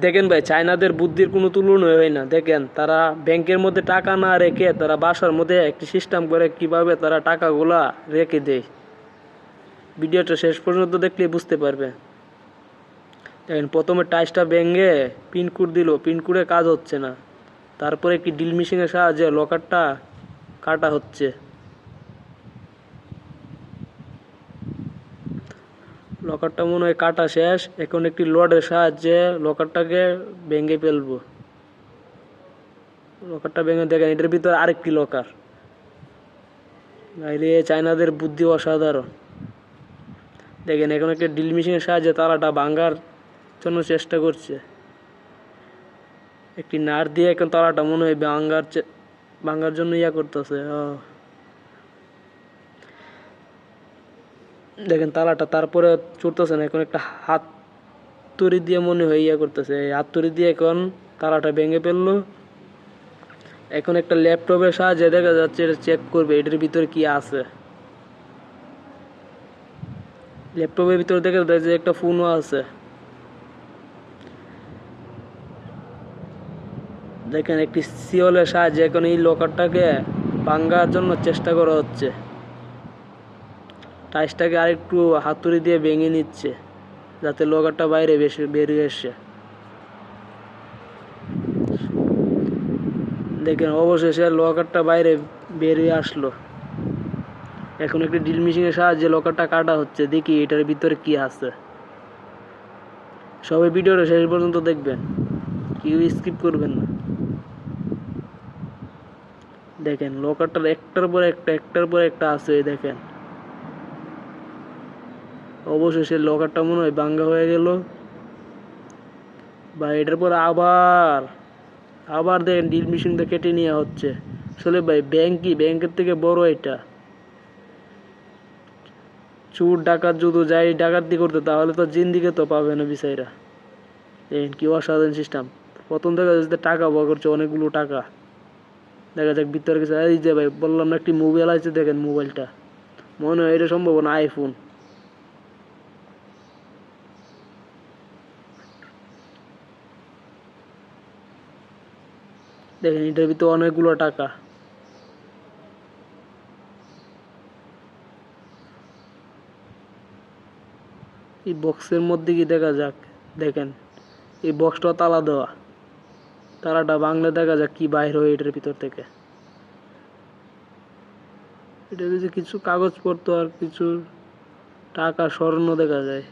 দেখেন ভাই, চায়নাদের বুদ্ধির কোনো তুলনা হয় না। দেখেন, তারা ব্যাংকের মধ্যে টাকা না রেখে তারা বাসার মধ্যে একটি সিস্টেম করে কীভাবে তারা টাকাগুলা রেখে দেয়। ভিডিওটা শেষ পর্যন্ত দেখলে বুঝতে পারবে। দেখেন, প্রথমে টাইসটা ভেঙে পিনকোড দিল পিনকোডে কাজ হচ্ছে না। তারপরে একটি ড্রিল মেশিনের সাহায্যে লকারটা কাটা হচ্ছে। লকারটা মনে হয় কাটা শেষ। এখন একটি লোডের সাহায্যে লকারটাকে ভেঙে ফেলব। লকারটা ভেঙে দেখেন, এটার ভিতরে আরেকটি লকার। বাইরে চায়নাদের বুদ্ধি অসাধারণ। দেখেন, এখন একটা ড্রিল মেশিনের সাহায্যে তালাটা ভাঙার জন্য চেষ্টা করছে। একটি নার দিয়ে এখন তালাটা মনে হয় ভাঙার ভাঙার জন্য ইয়া করতেছে ও দেখেন তালাটা তারপরে চড়তেছে না, এখন একটা হাত তরি দিয়ে মনে হয় ইয়া করতেছে। হাত তরি দিয়ে এখন তালাটা ভেঙে ফেলল। এখন একটা ল্যাপটপের সাহায্যে দেখা যাচ্ছে এটা চেক করবে, এটার ভিতরে কি আছে। ল্যাপটপের ভিতরে দেখা যাচ্ছে একটা ফোনও আছে। দেখেন একটি সিওলের সাহায্যে এখন এই লকারটাকে ভাঙ্গার জন্য চেষ্টা করা হচ্ছে। টাইসটাকে আরেকটু হাতুড়ি দিয়ে ভেঙে নিচ্ছে, যাতে লকারটা বাইরে বেশি বেরিয়ে এসে। দেখেন, অবশেষে লকারটা বাইরে বেরিয়ে আসলো। এখন একটি ড্রিল মেশিনের সাহায্যে লকারটা কাটা হচ্ছে। দেখি এটার ভিতরে কি আছে। সবাই ভিডিওটা শেষ পর্যন্ত দেখবেন। কেউ স্কিপ করবেন না। দেখেন লকারটার একটার পর একটা, একটার পর একটা আছে, দেখেন। অবশেষে লকারটা মনে হয় ভাঙ্গা হয়ে গেল। ভাই, এটার পর আবার আবার দেখেন ডিল মেশিনটা কেটে নেওয়া হচ্ছে। আসলে ভাই ব্যাংক কি? ব্যাংকের থেকে বড় এটা। চুর, ডাকাত যদি যাই ডাকাতি করতে, তাহলে তো জিন্দিকে তো পাবে না বিচাইরা। দেখেন কি অসাধারণ সিস্টেম প্রথম দেখা যাচ্ছে টাকা বয় করছে অনেকগুলো টাকা। দেখা যাক ভিতরে কিছু এই যে ভাই, বললাম না একটি মোবাইল আছে, দেখেন মোবাইলটা মনে হয় এটা সম্ভব না আইফোন দেখেন, এটার ভিতরে অনেকগুলো টাকা। এই বক্সের মধ্যে কি দেখা যাক? দেখেন, এই বক্সটা তালা দেওয়া। তালাটা বাংলা দেখা যাক কি বাইর হয় এটার ভিতর থেকে। এটা যে কিছু কাগজপত্র আর কিছু টাকা, স্বর্ণ দেখা যায়।